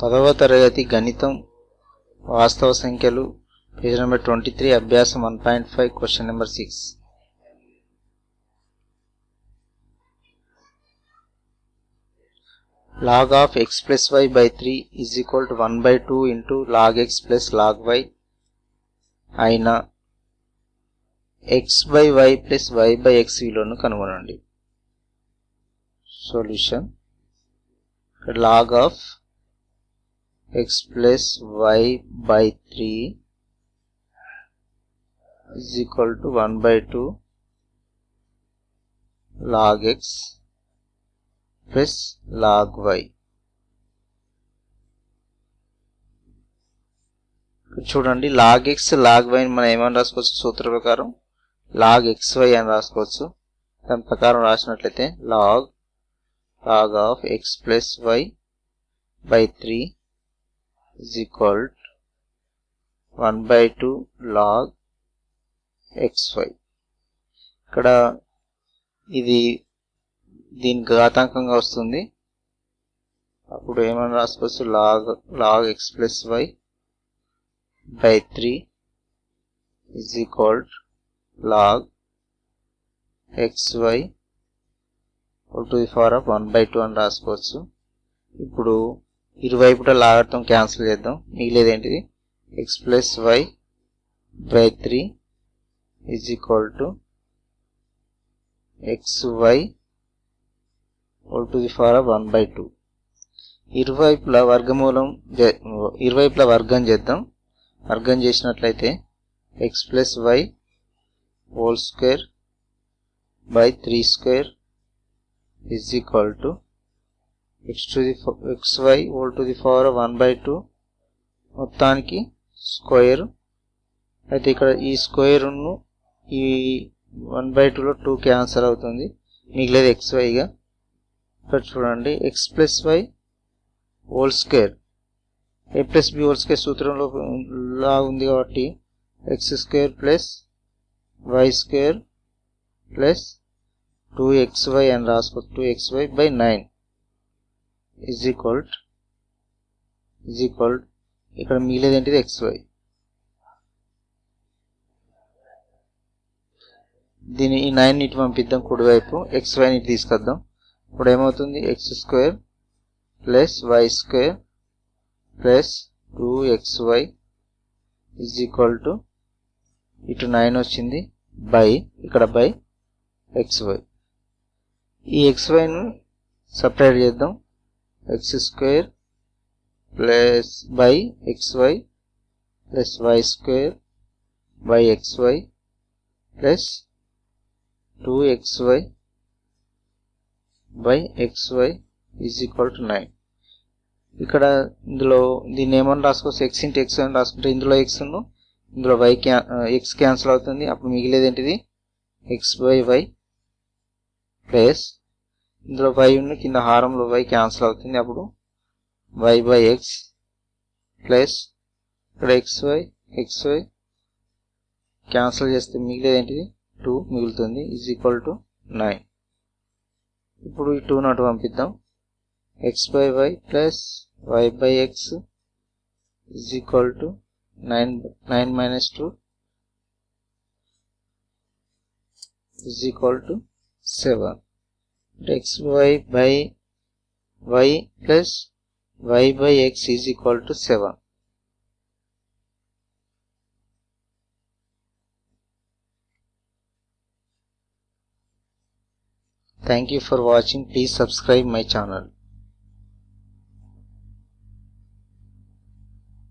పదవ తరగతి గణితం వాస్తవ సంఖ్యలు పేజ్ నెంబర్ ట్వంటీ త్రీ అభ్యాసం one point five question number six. Log of X plus Y by three is equal to one by two into log X plus log Y అయిన X by Y plus Y by X విలువను కనుగొనండి. Solution log of x plus y by 3 is equal to 1 by 2 log x plus log Y. చూడండి log X log why మనం ఏమని రాసుకోవచ్చు? సూత్ర ప్రకారం log X why అని రాసుకోవచ్చు. దాని ప్రకారం రాసినట్లయితే log log of X plus Y by three is equal one by two log X Y ఇక్కడ ఇది దీని ఘాతాంకంగా వస్తుంది. అప్పుడు ఏమని రాసుకోవచ్చు? Log log X plus Y by three is equal log X Y to the power of one by two అని రాసుకోవచ్చు. ఇప్పుడు ఇరువైపుట లాగడతాం క్యాన్సిల్ చేద్దాం. మిగిలేదు ఏంటిది X plus Y by three is equal to X Y whole to the power one by two ఇరువైపుల వర్గమూలం ఇరువైపుల వర్గం చేద్దాం. వర్గం చేసినట్లయితే X plus Y whole square by three square is equal to X to the X Y whole to the power one by two మొత్తానికి square అయితే ఇక్కడ ఈ స్క్వేర్ను ఈ వన్ బై టూలో టూ క్యాన్సల్ అవుతుంది. మిగిలేదు ఎక్స్ వైగా ఇక్కడ చూడండి X plus Y whole square A plus B whole square సూత్రంలో లా ఉంది కాబట్టి X square plus Y square plus two X Y అని రాసుకో two X Y by nine is equal is equal ఇక్కడ మిగిలేదు ఏంటిది? ఎక్స్ వై దీని ఈ నైన్ ఇటు పంపిద్దాం. కుడివైపు ఎక్స్ వైని ఇటు తీసుకొద్దాం. ఇప్పుడు ఏమవుతుంది? X square plus Y square plus two X Y is equal to ఇటు నైన్ వచ్చింది. బై ఇక్కడ బై ఎక్స్ వై ఈ ఎక్స్ వైను సపరేట్ చేద్దాం. X square plus by X Y plus Y square by X plus two X Y by X Y is equal to nine ఇక్కడ ఇందులో దీన్ని ఏమని రాసుకోవచ్చు ఎక్స్ ఇంటూ ఎక్స్ అని రాసుకుంటే ఇందులో ఎక్స్ ఇందులో వై క్యా ఎక్స్ క్యాన్సిల్ అవుతుంది. అప్పుడు మిగిలేదేంటిది ఎక్స్ బై వై ప్లస్ ఇందులో వై ఉన్న కింద హారంలో వై క్యాన్సిల్ అవుతుంది. అప్పుడు వై బై ఎక్స్ ప్లస్ ఇక్కడ X Y X Y cancel చేస్తే మిగిలేదు ఏంటిది? టూ మిగులుతుంది. ఈజ్ ఈక్వల్ టు నైన్ ఇప్పుడు ఈ టూ నాటు పంపిద్దాం. X by Y plus Y by X is equal to nine nine minus two is equal to seven xy by y plus y by x is equal to 7. Thank you for watching. Please subscribe my channel.